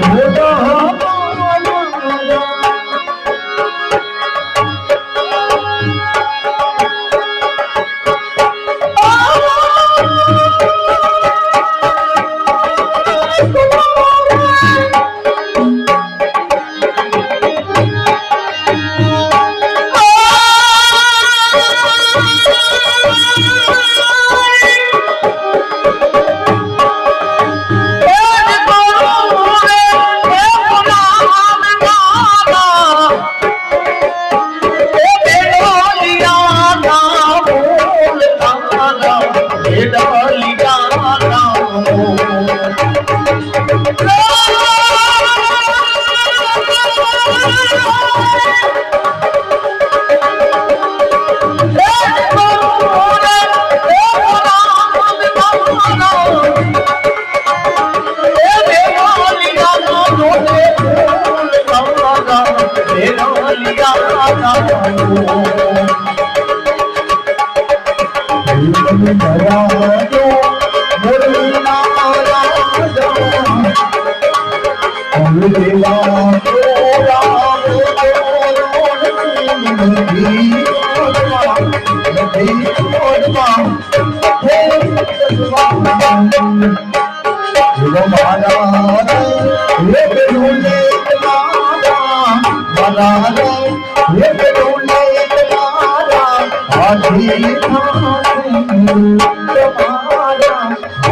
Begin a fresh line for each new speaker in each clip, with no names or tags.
ভোটা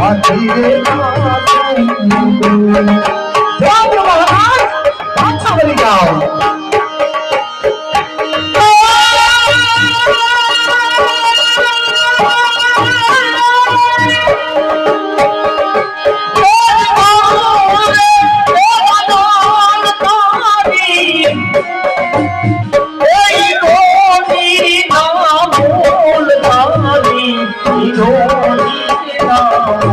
ભાઈ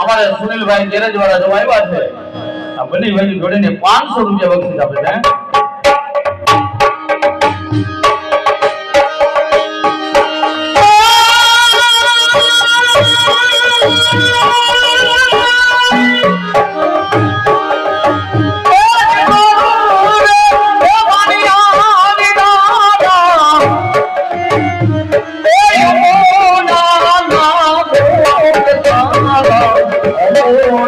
અમારે સુનિલભાઈ ગેરેજ વાળા જો આવ્યા છે. આ બંને ભાઈ જોડીને પાંચસો રૂપિયા બક્ષીસ આપે છે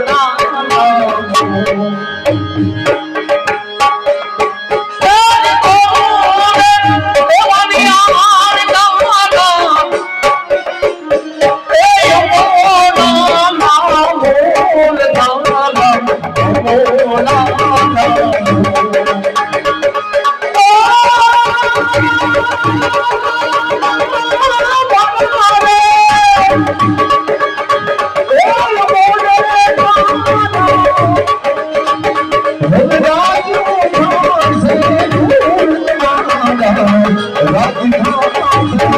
Oh.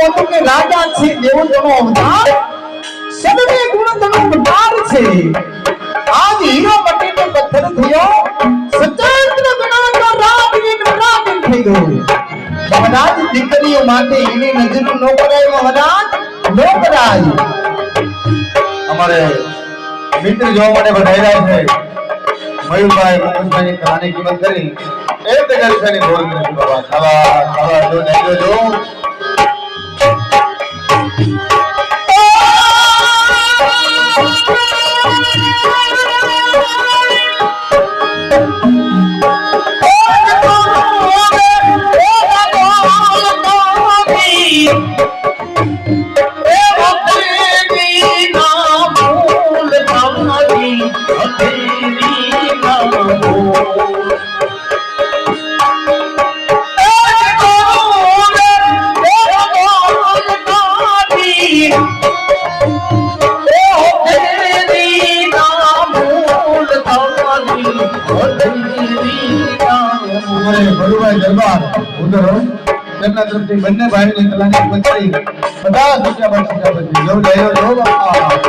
જાણ્યું રાજા છે દેવોનો અવતાર સદને ગુણધનો અવતાર છે આજ હીરો મટીનો પથ્થર થયો સચંદ્ર ગણાનો રાગ વિન રાગ થઈ ગયો મહારાજ દીકરીઓ માટે એની નજર નો કરાય મહારાજ નો
અમારે મિત્ર જોવા માટે વધાર્યા છે મયુરભાઈ મુકુંદભાઈ કહાની કિંમત કરી એ તે કરી છે બોલ નથી બાબા ખાવા ખાવા જો નહીં જો અમારે ભલુભાઈ દરબાર ઉધર હોય તેમના તરફથી બંને ભાઈની કલાની કિંમત કરી બધા સુખ્યા બચ્યા પછી જો જયો જો બાપા